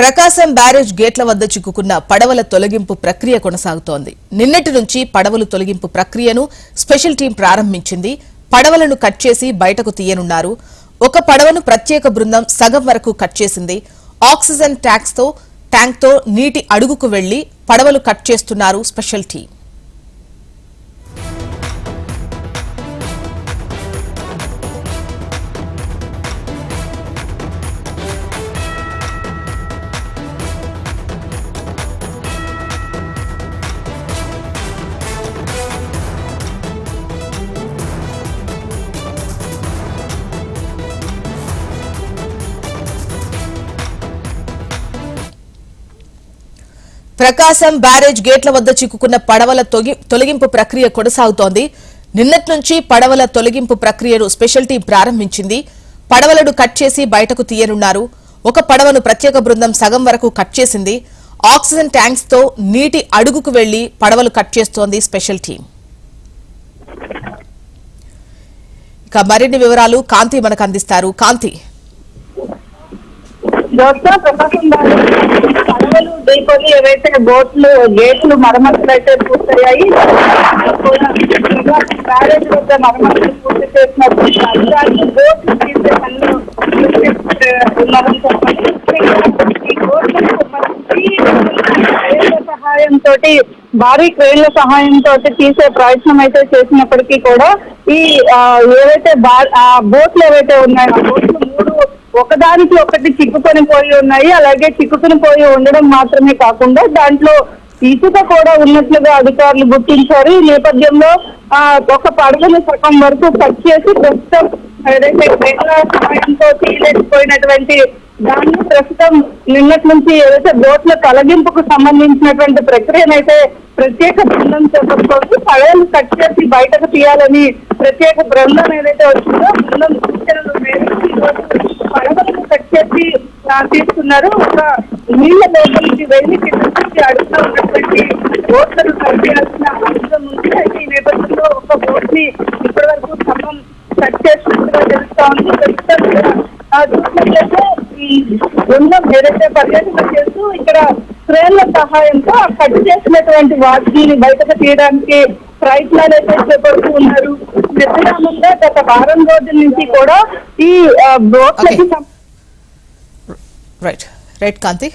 ప్రకాశం barrage గేట్ల వద్ద చిక్కుకున్న పడవల తొలగింపు ప్రక్రియ కొనసాగుతోంది. నిన్నటి నుంచి పడవలు తొలగింపు ప్రక్రియను స్పెషల్ టీం ప్రారంభించింది. పడవలను కట్ చేసి బయటకు తీయనున్నారు. ఒక పడవను ప్రత్యేక బృందం సగం వరకు కట్ చేసింది. ఆక్సిజన్ ట్యాంక్స్తో ట్యాంక్తో నీటి అడుగుకు వెళ్ళి పడవలు కట్ చేస్తున్నారు స్పెషల్ టీం. ప్రకాశం బ్యారేజ్ గేట్ల వద్ద చిక్కుకున్న పడవల తొగి- తొలగింపు ప్రక్రియ కొనసాగుతోంది. నిన్నటి నుంచి పడవల తొలగింపు ప్రక్రియను స్పెషల్ టీం ప్రారంభించింది. పడవలను కట్ చేసి బయటకు తీయనున్నారు. ఒక పడవను ప్రత్యేక బృందం సగం వరకు కట్ చేసింది. ఆక్సిజన్ ట్యాంక్స్తో నీటి అడుగుకు వెళ్ళి పడవలు కట్ చేస్తోంది స్పెషల్ టీం. ఇక మరిన్ని వివరాలు కాంతి మనకు అందిస్తారు. కాంతి. దోస్తా ఢీకొని ఏవైతే బోట్లు గేట్లు మరమ్మతులు అయితే పూర్తయ్యాయి. బ్యారేజ్ వద్ద మరమ్మతులు పూర్తి చేసినప్పుడు అధికారులు బోట్లు తీసే పనులు ఉన్నారని ఈ బోట్లకు సహాయంతో భారీ క్రేన్ల సహాయంతో తీసే ప్రయత్నం అయితే చేసినప్పటికీ కూడా ఈ ఏవైతే ఆ బోట్లు ఏవైతే ఉన్నాయో ఆ బోట్లు మూడు ఒకదానికి ఒకటి చిక్కుకొని పోయి ఉన్నాయి. అలాగే చిక్కుకొని పోయి ఉండడం మాత్రమే కాకుండా దాంట్లో ఇసుక కూడా ఉన్నట్లుగా అధికారులు గుర్తించారు. ఈ నేపథ్యంలో ఆ ఒక పడవను సగం వరకు కట్ చేసి ప్రస్తుతం ఏదైతే సహాయంతో తీయలేకపోయినటువంటి దాన్ని ప్రస్తుతం నిన్నటి నుంచి ఏదైతే బోట్ల తొలగింపుకు సంబంధించినటువంటి ప్రక్రియనైతే ప్రత్యేక బృందం చేపడుతోంది. పడవలు కట్ చేసి బయటకు తీయాలని ప్రత్యేక బృందం ఏదైతే వచ్చిందో బృందం సూచనలు మేరకు ఈరోజు పడవలను కట్ తీస్తున్నారు ఒక నీళ్ళ లోపలికి వెళ్ళి కింద నుంచి అడుగుతూ ఉన్నటువంటి బోట్లను కట్ చేయాల్సిన అవసరం ఉంది. అయితే ఈ నేపథ్యంలో ఒక బోట్ని ఇప్పటి వరకు స్తంభం కట్ చేసినట్టుగా తెలుస్తా ఉంది. చూసినట్లయితే ఈ బృందం ఏదైతే పర్యటన చేస్తూ ఇక్కడ క్రేన్ల సహాయంతో ఆ కట్ చేసినటువంటి వాటిని బయటకు తీయడానికి ప్రయత్నాలు అయితే చేపడుతూ ఉన్నారు. నిర్విరామంగా గత వారం రోజుల నుంచి కూడా ఈ బోట్లకి Right, right Kanti.